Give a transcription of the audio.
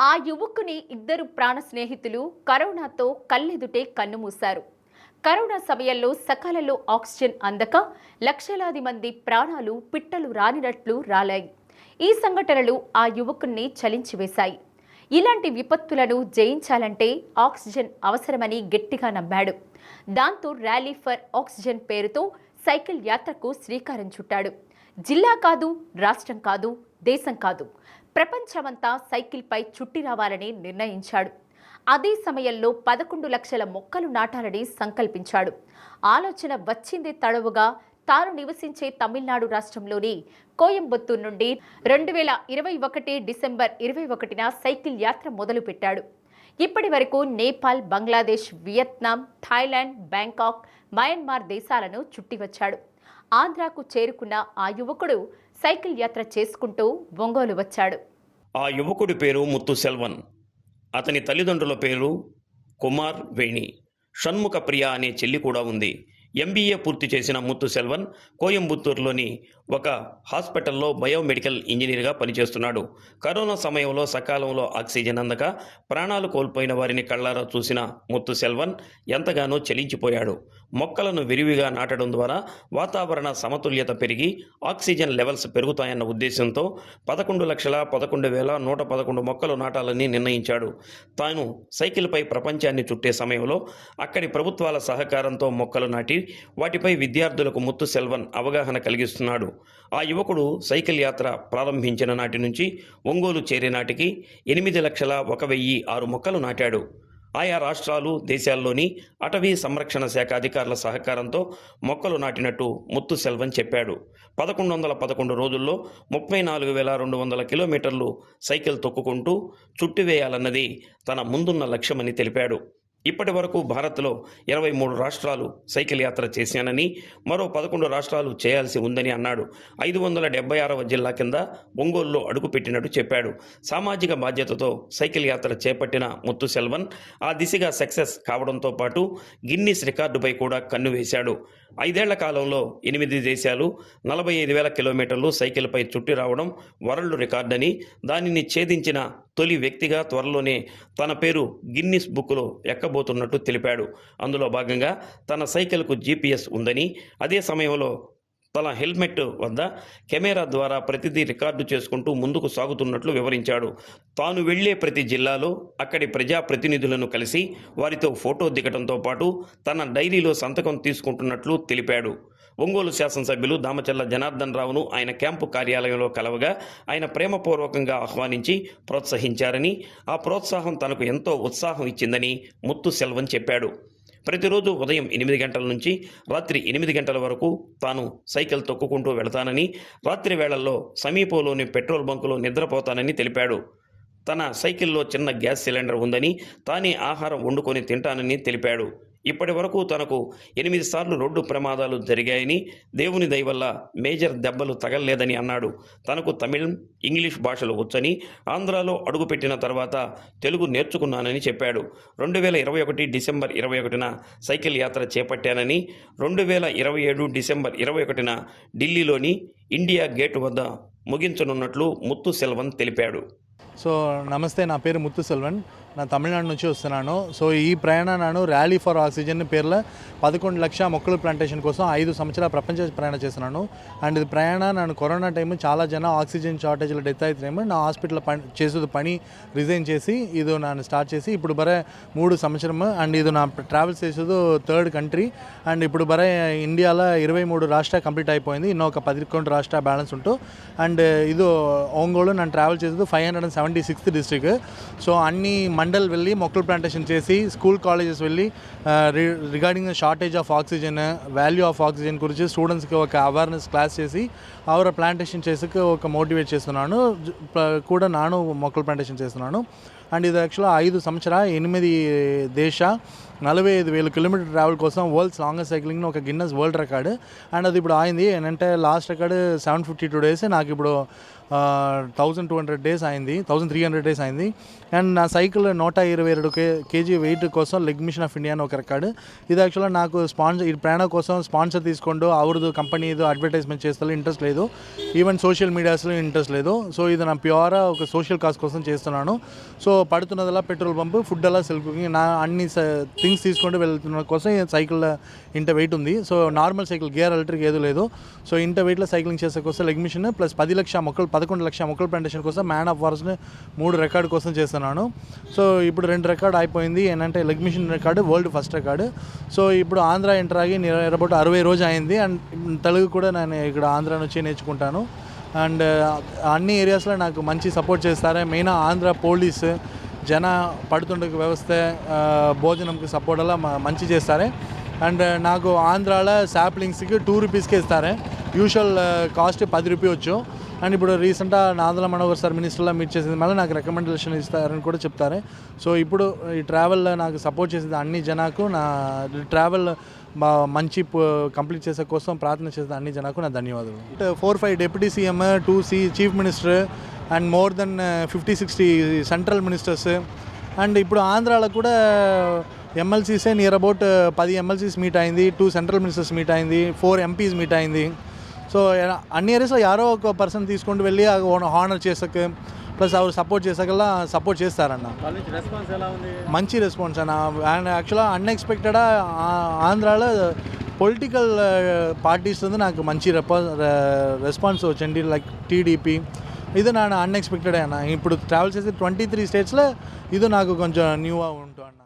ఆ యువకుని ఇద్దరు ప్రాణ స్నేహితులు కరోనాతో కళ్ళెదుటే కన్నుమూశారు. కరోనా సమయంలో సకాలంలో ఆక్సిజన్ అందక లక్షలాది మంది ప్రాణాలు పిట్టలు రానినట్లు రాలాయి. ఈ సంఘటనలు ఆ యువకుణ్ణి చలించివేశాయి. ఇలాంటి విపత్తులను జయించాలంటే ఆక్సిజన్ అవసరమని గట్టిగా నమ్మాడు. దాంతో ర్యాలీ ఫర్ ఆక్సిజన్ పేరుతో సైకిల్ యాత్రకు శ్రీకారం చుట్టాడు. జిల్లా కాదు రాష్ట్రం కాదు దేశం కాదు. ప్రపంచమంతా సైకిల్పై చుట్టి రావాలని నిర్ణయించాడు. అదే సమయంలో పదకొండు లక్షల మొక్కలు నాటాలని సంకల్పించాడు. ఆలోచన వచ్చింది తడవుగా తాను నివసించే తమిళనాడు రాష్ట్రంలోని కోయంబత్తూరు నుండి రెండు వేల ఇరవై ఒకటి డిసెంబర్ ఇరవై ఒకటిన సైకిల్ యాత్ర మొదలుపెట్టాడు. ఇప్పటి వరకు Nepal Bangladesh Vietnam Thailand Bangkok Myanmar దేశాలను చుట్టివచ్చాడు. ఆంధ్రాకు చేరుకున్న ఆ యువకుడు సైకిల్ యాత్ర చేసుకుంటూ ఒంగోలు వచ్చాడు. ఆ యువకుడి పేరు ముత్తు సెల్వన్. అతని తల్లిదండ్రుల పేరు కుమార్ వేణి. షణ్ముఖ ప్రియ అనే చెల్లి కూడా ఉంది. ఎంబీఏ పూర్తి చేసిన ముత్తు సెల్వన్ కోయంబత్తూరులోని ఒక హాస్పిటల్లో బయోమెడికల్ ఇంజనీర్గా పనిచేస్తున్నాడు. కరోనా సమయంలో సకాలంలో ఆక్సిజన్ అందక ప్రాణాలు కోల్పోయిన వారిని కళ్ళారా చూసిన ముత్తు సెల్వన్ ఎంతగానో చలించిపోయాడు. మొక్కలను విరివిగా నాటడం ద్వారా వాతావరణ సమతుల్యత పెరిగి ఆక్సిజన్ లెవెల్స్ పెరుగుతాయన్న ఉద్దేశంతో పదకొండు లక్షల పదకొండు వేల నూట పదకొండు మొక్కలు నాటాలని నిర్ణయించాడు. తాను సైకిల్పై ప్రపంచాన్ని చుట్టే సమయంలో అక్కడి ప్రభుత్వాల సహకారంతో మొక్కలు నాటి వాటిపై విద్యార్థులకు ముత్తు సెల్వన్ అవగాహన కలిగిస్తున్నాడు. ఆ యువకుడు సైకిల్ యాత్ర ప్రారంభించిన నాటి నుంచి ఒంగోలు చేరే నాటికి ఎనిమిది లక్షల ఒక వెయ్యి ఆరు మొక్కలు నాటాడు. ఆయా రాష్ట్రాలు దేశాల్లోని అటవీ సంరక్షణ శాఖ అధికారుల సహకారంతో మొక్కలు నాటినట్టు ముత్తు సెల్వన్ చెప్పాడు. పదకొండు వందల పదకొండు రోజుల్లో ముప్పై నాలుగు వేల రెండు వందల కిలోమీటర్లు సైకిల్ తొక్కుకుంటూ చుట్టివేయాలన్నది తన ముందున్న లక్ష్యమని తెలిపాడు. ఇప్పటి వరకు భారత్లో ఇరవై మూడు రాష్ట్రాలు సైకిల్ యాత్ర చేశానని మరో పదకొండు రాష్ట్రాలు చేయాల్సి ఉందని అన్నాడు. ఐదు వందల డెబ్బై ఆరవ జిల్లా కింద ఒంగోలులో అడుగుపెట్టినట్టు చెప్పాడు. సామాజిక బాధ్యతతో సైకిల్ యాత్ర చేపట్టిన ముత్తు సెల్వన్ ఆ దిశగా సక్సెస్ కావడంతో పాటు గిన్నీస్ రికార్డుపై కూడా కన్ను వేశాడు. ఐదేళ్ళ కాలంలో ఎనిమిది దేశాలు నలభై ఐదు వేల కిలోమీటర్లు సైకిల్పై చుట్టి రావడం వరల్డ్ రికార్డని దానిని ఛేదించిన తొలి వ్యక్తిగా త్వరలోనే తన పేరు గిన్నిస్ బుక్లో ఎక్కబోతున్నట్టు తెలిపాడు. అందులో భాగంగా తన సైకిల్కు జీపీఎస్ ఉందని అదే సమయంలో తన హెల్మెట్ వద్ద కెమెరా ద్వారా ప్రతిదీ రికార్డు చేసుకుంటూ ముందుకు సాగుతున్నట్లు వివరించాడు. తాను వెళ్ళే ప్రతి జిల్లాలో అక్కడి ప్రజాప్రతినిధులను కలిసి వారితో ఫోటో దిగటంతో పాటు తన డైరీలో సంతకం తీసుకుంటున్నట్లు తెలిపాడు. ఒంగోలు శాసనసభ్యులు దామచల్ల జనార్దన్ రావును ఆయన క్యాంపు కార్యాలయంలో కలవగా ఆయన ప్రేమపూర్వకంగా ఆహ్వానించి ప్రోత్సహించారని ఆ ప్రోత్సాహం తనకు ఎంతో ఉత్సాహం ఇచ్చిందని ముత్తు సెల్వన్ చెప్పాడు. ప్రతిరోజు ఉదయం ఎనిమిది గంటల నుంచి రాత్రి ఎనిమిది గంటల వరకు తాను సైకిల్ తొక్కుకుంటూ వెళతానని రాత్రి వేళల్లో సమీపంలోని పెట్రోల్ బంకులో నిద్రపోతానని తెలిపాడు. తన సైకిల్లో చిన్న గ్యాస్ సిలిండర్ ఉందని తానే ఆహారం వండుకొని తింటానని తెలిపాడు. ఇప్పటి వరకు తనకు ఎనిమిది సార్లు రోడ్డు ప్రమాదాలు జరిగాయని దేవుని దయవల్ల మేజర్ దెబ్బలు తగలలేదని అన్నాడు. తనకు తమిళం ఇంగ్లీష్ భాషలు వచ్చని ఆంధ్రాలో అడుగుపెట్టిన తర్వాత తెలుగు నేర్చుకున్నానని చెప్పాడు. రెండు వేల ఇరవై ఒకటి డిసెంబర్ ఇరవై ఒకటిన సైకిల్ యాత్ర చేపట్టానని రెండు వేల ఇరవై ఏడు డిసెంబర్ ఇరవై ఒకటిన ఢిల్లీలోని ఇండియా గేట్ వద్ద ముగించనున్నట్లు ముత్తు సెల్వన్ తెలిపాడు. సో నమస్తే నా పేరు ముత్తు సెల్వన్ నా తమిళనాడు నుంచి వస్తున్నాను సో ఈ ప్రయాణాన్ని ర్యాలీ ఫర్ ఆక్సిజన్ పేర్లో పదకొండు లక్ష మొక్కలు ప్లాంటేషన్ కోసం ఐదు సంవత్సరాల ప్రపంచ ప్రయాణం చేస్తున్నాను అండ్ ఇది ప్రయాణ నేను కరోనా టైం చాలా జన ఆక్సిజన్ షార్టేజ్లో డెత్ అవుతున్నాము నా హాస్పిటల్ పని చేసేది పని రిజైన్ చేసి ఇది నన్ను స్టార్ట్ చేసి ఇప్పుడు బరే మూడు సంవత్సరం అండ్ ఇది నా ట్రావెల్ చేసేది థర్డ్ కంట్రీ అండ్ ఇప్పుడు బరే ఇండియాలో ఇరవై మూడు రాష్ట్ర కంప్లీట్ అయిపోయింది ఇన్నో ఒక పదికొండు రాష్ట్ర బ్యాలెన్స్ ఉంటూ అండ్ ఇది ఒంగోలు నన్ను ట్రావెల్ చేసేది five hundred and seventy sixth district so అన్ని మండల్ వెళ్ళి మొక్కలు ప్లాంటేషన్ చేసి స్కూల్ కాలేజెస్ వెళ్ళి regarding the shortage of oxygen value of oxygen గురించి స్టూడెంట్స్కి ఒక అవేర్నెస్ క్లాస్ చేసి అవర ప్లాంటేషన్ చేసి ఒక మోటివేట్ చేస్తున్నాను. కూడా నాను మొక్కలు ప్లాంటేషన్ చేస్తున్నాను. అండ్ ఇది యాక్చువల్గా ఐదు సంవత్సర ఎనిమిది దేశ నలభై ఐదు వేల కిలోమీటర్ ట్రావెల్ కోసం వరల్డ్స్ లాంగెస్ట్ సైక్లింగ్ ఒక గిన్నెస్ వరల్డ్ రికార్డ్ అండ్ అది ఇప్పుడు ఆయింది ఏంటంటే last record seven fifty two days నాకు ఇప్పుడు థౌజండ్ టూ హండ్రెడ్ డేస్ అయింది థౌజండ్ త్రీ హండ్రెడ్ డేస్ అయింది. అండ్ నా సైకిల్ నూట ఇరవై ఏడు కే కేజీ వెయిట్ కోసం లెగ్ మిషన్ ఆఫ్ ఇండియా అని ఒక రికార్డు ఇది యాక్చువల్గా నాకు స్పాన్సర్ ఈ ప్రయాణ కోసం స్పాన్సర్ తీసుకోండు. అవరుదు కంపెనీ ఇది అడ్వర్టైజ్మెంట్ చేస్తే ఇంట్రెస్ట్ లేదు. ఈవెన్ సోషల్ మీడియాస్లో ఇంట్రెస్ట్ లేదు. సో ఇది నా ప్యూర్ ఒక సోషల్ కాస్ కోసం చేస్తున్నాను. సో పడుతున్నదలా పెట్రోల్ పంప్ ఫుడ్ అలా సెల్ఫ్ కుకింగ్ నా అన్ని థింగ్స్ తీసుకుంటూ వెళ్తున్న కోసం సైకిల్ ఇంటర్ వెయిట్ ఉంది. So normal cycle gear electric ఏదో లేదు. సో ఇంటర్ వెయిట్లో సైక్లింగ్ చేసే కోసం లెగ్ మిషన్ ప్లస్ పది లక్ష మొక్కలు పదకొండు లక్ష మొక్కల ప్లాంటేషన్ కోసం మ్యాన్ ఆఫ్ వార్స్ని మూడు రికార్డు కోసం చేస్తున్నాను. సో ఇప్పుడు రెండు రికార్డు అయిపోయింది. ఏంటంటే leg mission record world first record. So ఇప్పుడు ఆంధ్ర ఎంటర్ ఆగి నియర్ అరవై రోజు అయింది. అండ్ తెలుగు కూడా నేను ఇక్కడ ఆంధ్ర నుంచి నేర్చుకుంటాను. అండ్ అన్ని ఏరియాస్లో నాకు మంచి సపోర్ట్ చేస్తారు. మెయిన్ ఆంధ్ర పోలీస్ జన పడుతుండకు వ్యవస్థ భోజనంకి సపోర్ట్ అలా మంచి చేస్తారు. అండ్ నాకు ఆంధ్రాలో శాప్లింగ్స్కి టూ రూపీస్కి ఇస్తారే. యూజువల్ కాస్ట్ పది రూపీ వచ్చు. అండ్ ఇప్పుడు రీసెంట్గా నాదల మనోహర్ సార్ మినిస్టర్లో మీట్ చేసింది. మళ్ళీ నాకు రికమెండేషన్ ఇస్తారని కూడా చెప్తారు. సో ఇప్పుడు ఈ ట్రావెల్ నాకు సపోర్ట్ చేసేది అన్ని జనాకు. నా ట్రావెల్ మంచి కంప్లీట్ చేసే కోసం ప్రార్థన చేసిన అన్ని జనాకు నా ధన్యవాదాలు. అంటే four five deputy CM two C chief minister and more than fifty sixty central ministers and ఇప్పుడు ఆంధ్రాలో కూడా ఎమ్మెల్సీసే నియర్ అబౌట్ పది ఎమ్మెల్సీస్ మీట్ అయింది టూ సెంట్రల్ మినిస్టర్స్ మీట్ అయింది ఫోర్ ఎంపీస్ మీట్ అయింది. సో అన్ని ఏరియాస్లో యారో ఒక పర్సన్ తీసుకుంటూ వెళ్ళి హానర్ చేసకు ప్లస్ అవరు సపోర్ట్ చేసాకల్లా సపోర్ట్ చేస్తారన్న. మంచి రెస్పాన్స్ అన్న. అండ్ యాక్చువల్గా అన్ఎక్స్పెక్టెడా ఆంధ్రాలో పొలిటికల్ పార్టీస్ வந்து నాకు మంచి రెస్పాన్స్ వచ్చింది. లైక్ టీడీపీ ఇది నా అన్ఎక్స్పెక్టెడ్ అన్న. ఇప్పుడు ట్రావెల్ చేసే ట్వంటీ త్రీ స్టేట్స్లో ఇది నాకు కొంచెం న్యూగా ఉంటుంది అన్న.